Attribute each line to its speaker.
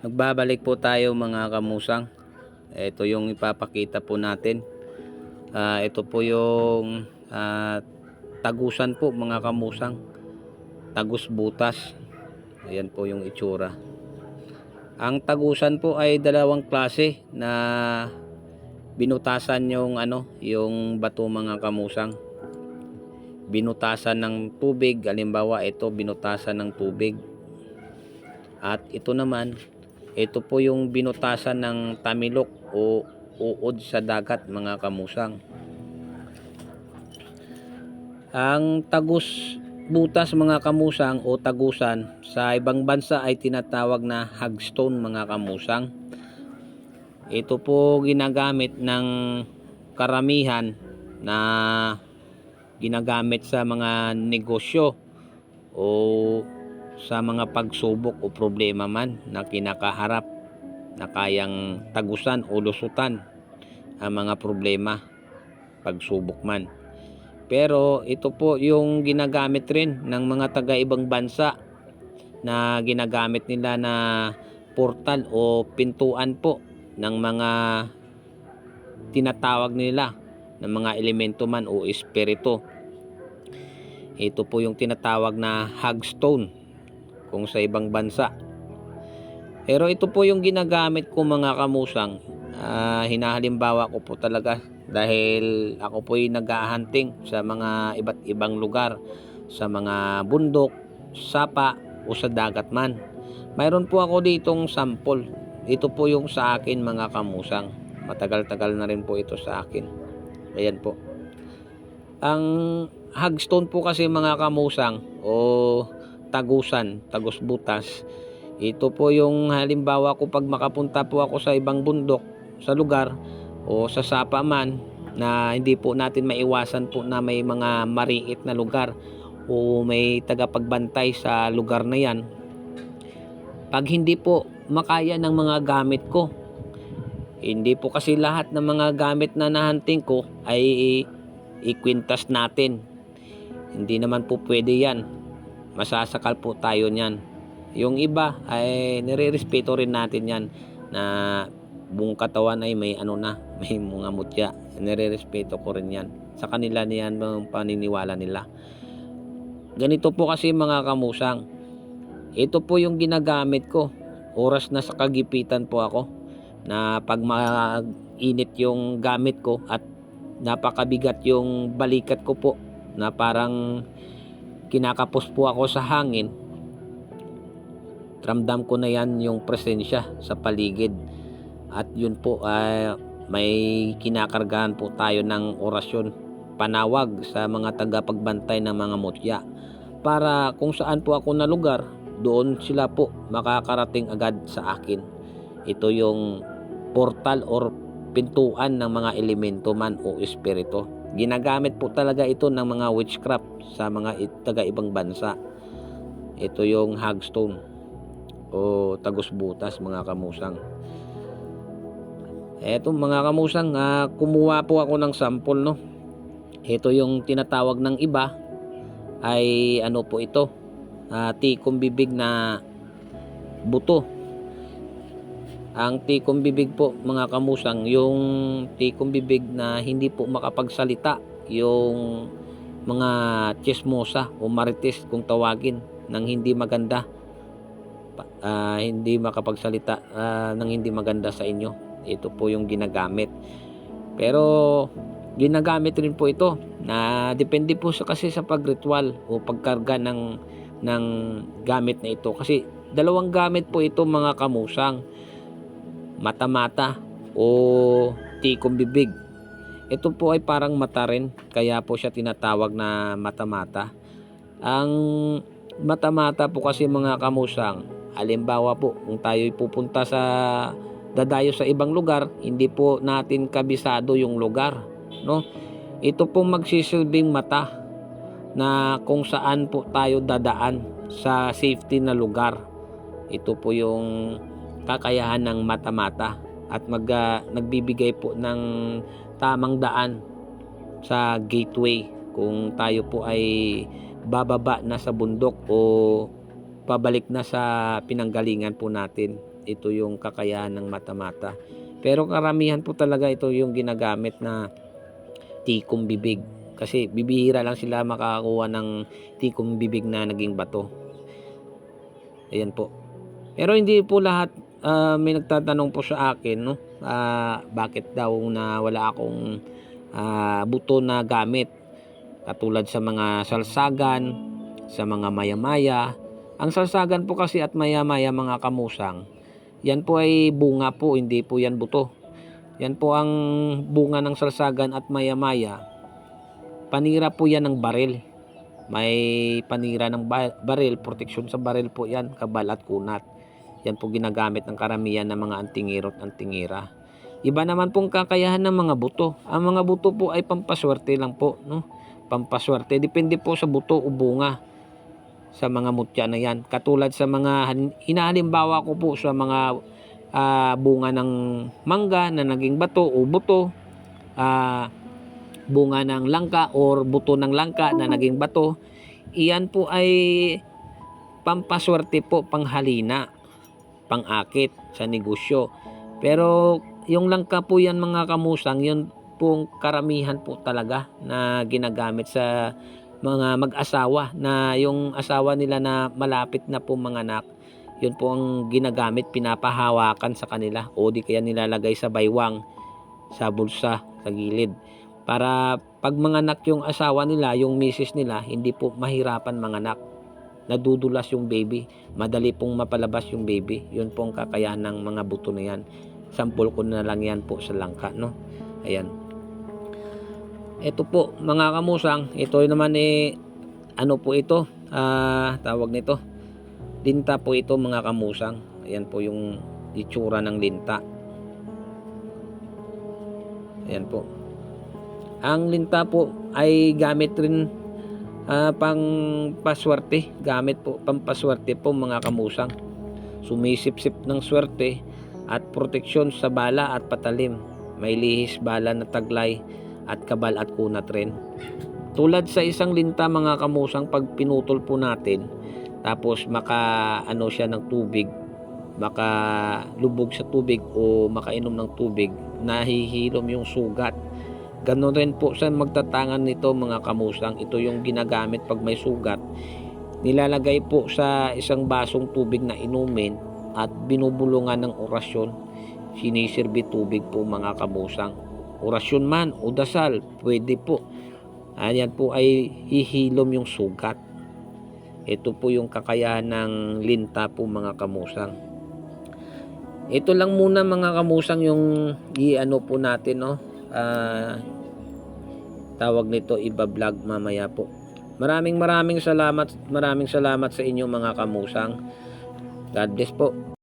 Speaker 1: Nagbabalik po tayo mga kamusang. Ito yung ipapakita po natin. Ah, ito po yung ah, tagusan po mga kamusang. Tagus butas. Ayan po yung itsura. Ang tagusan po ay dalawang klase na binutasan yung ano, yung bato mga kamusang. Binutasan ng tubig, halimbawa ito binutasan ng tubig. At ito naman, ito po yung binutasan ng tamilok o uod sa dagat mga kamusang. Ang tagus butas mga kamusang o tagusan sa ibang bansa ay tinatawag na hagstone mga kamusang. Ito po ginagamit ng karamihan na ginagamit sa mga negosyo o sa mga pagsubok o problema man na kinakaharap na kayang tagusan o lusutan ang mga problema pagsubok man. Pero ito po yung ginagamit rin ng mga taga-ibang bansa na ginagamit nila na portal o pintuan po ng mga tinatawag nila ng mga elemento man o espiritu. Ito po yung tinatawag na hagstone kung sa ibang bansa. Pero ito po yung ginagamit ko mga kamusang. Ah, hinahalimbawa ko po talaga dahil ako po ay nag-hunting sa mga iba't ibang lugar sa mga bundok, sapa o sa dagat man. Mayroon po ako ditong sample. Ito po yung sa akin mga kamusang. Matagal-tagal na rin po ito sa akin. Ayan po. Ang hagstone po kasi mga kamusang o tagusan, tagus butas. Ito po yung halimbawa ko pag makapunta po ako sa ibang bundok, sa lugar o sa sapa man na hindi po natin maiwasan po na may mga mariit na lugar o may tagapagbantay sa lugar na yan. Pag hindi po makaya ng mga gamit ko, hindi po kasi lahat ng mga gamit na nahunting ko ay ikwintas natin. Hindi naman po pwede yan. Masasakal po tayo niyan. Yung iba ay nire-respeto rin natin yan na buong katawan ay may ano na, may mga mutya. Nire-respeto ko rin yan. Sa kanila niyan ang paniniwala nila. Ganito po kasi mga kamusang. Ito po yung ginagamit ko. Oras na sa kagipitan po ako na pag mainit yung gamit ko at napakabigat yung balikat ko po na parang kinakapos po ako sa hangin ramdam ko na yan yung presensya sa paligid. At yun po ay may kinakargahan po tayo ng orasyon panawag sa mga tagapagbantay ng mga mutya. Para kung saan po ako na lugar doon sila po makakarating agad sa akin. Ito yung portal or pintuan ng mga elemento man o espiritu. Ginagamit po talaga ito ng mga witchcraft sa mga taga-ibang bansa. Ito yung hagstone o tagus butas mga kamusang. Eto mga kamusang, ah, kumuha po ako ng sample no. Ito yung tinatawag ng iba ay ano po ito? Ah, tikong bibig na buto ang tikong bibig po mga kamusang, yung tikong bibig na hindi po makapagsalita, yung mga chismosa o marites kung tawagin ng hindi maganda. Uh, hindi makapagsalita uh, ng hindi maganda sa inyo. Ito po yung ginagamit. Pero ginagamit rin po ito na depende po sa kasi sa pagritual o pagkarga ng ng gamit na ito kasi dalawang gamit po ito mga kamusang mata-mata o tikong bibig. Ito po ay parang mata rin, kaya po siya tinatawag na mata-mata. Ang mata-mata po kasi mga kamusang, halimbawa po kung tayo pupunta sa dadayo sa ibang lugar, hindi po natin kabisado yung lugar, no? Ito pong magsisilbing mata na kung saan po tayo dadaan sa safety na lugar. Ito po yung kakayahan ng mata-mata at mag, uh, nagbibigay po ng tamang daan sa gateway kung tayo po ay bababa na sa bundok o pabalik na sa pinanggalingan po natin. Ito yung kakayahan ng mata-mata. Pero karamihan po talaga ito yung ginagamit na tikom bibig. Kasi bibihira lang sila makakakuha ng tikom bibig na naging bato. Ayan po. Pero hindi po lahat ah, may nagtatanong po sa akin no ah, bakit daw na wala akong ah, buto na gamit katulad sa mga salsagan, sa mga maya-maya. Ang salsagan po kasi at maya-maya mga kamusang, yan po ay bunga po, hindi po yan buto. Yan po ang bunga ng salsagan at maya-maya. Panira po yan ng baril. May panira ng ba- baril, proteksyon sa baril po yan, kabal at kunat. Yan po ginagamit ng karamihan ng mga antingiro at antingira. Iba naman pong kakayahan ng mga buto. Ang mga buto po ay pampaswerte lang po, no? Pampaswerte. Depende po sa buto o bunga sa mga mutya na yan. Katulad sa mga hinahalimbawa ko po sa mga ah, bunga ng mangga na naging bato o buto, ah, bunga ng langka or buto ng langka na naging bato, iyan po ay pampaswerte po, panghalina, pangakit sa negosyo. Pero yung langka po yan mga kamusang, yun pong karamihan po talaga na ginagamit sa mga mag-asawa na yung asawa nila na malapit na po mga anak yun po ang ginagamit pinapahawakan sa kanila o di kaya nilalagay sa baywang sa bulsa sa gilid para pag manganak yung asawa nila yung misis nila hindi po mahirapan manganak nadudulas yung baby. Madali pong mapalabas yung baby. Yun po ang kakayahan ng mga buto na yan. Sample ko na lang yan po sa langka no? Ayan. Ito po mga kamusang ito naman eh ano po ito? Ah tawag nito. Linta po ito mga kamusang. Ayan po yung itsura ng linta. Ayan po. Ang linta po ay gamit rin ah, pang paswerte gamit po pampaswerte po mga kamusang. Sumisip-sip ng swerte at proteksyon sa bala at patalim. May lihis bala na taglay at kabal at kunat rin. Tulad sa isang linta mga kamusang pag pinutol po natin tapos maka ano siya ng tubig maka lubog sa tubig o makainom ng tubig nahihilom yung sugat Ganon rin po sa magtatangan nito mga kamusang ito yung ginagamit pag may sugat nilalagay po sa isang basong tubig na inumin at binubulungan ng orasyon sinisirbi tubig po mga kamusang orasyon man o dasal, pwede po. Ayan po ay hihilom yung sugat. Ito po yung kakayahan ng linta po mga kamusang. Ito lang muna mga kamusang yung i-ano po natin no. Ah, tawag nito iba-vlog mamaya po. Maraming maraming salamat, maraming salamat sa inyo mga kamusang. God bless po.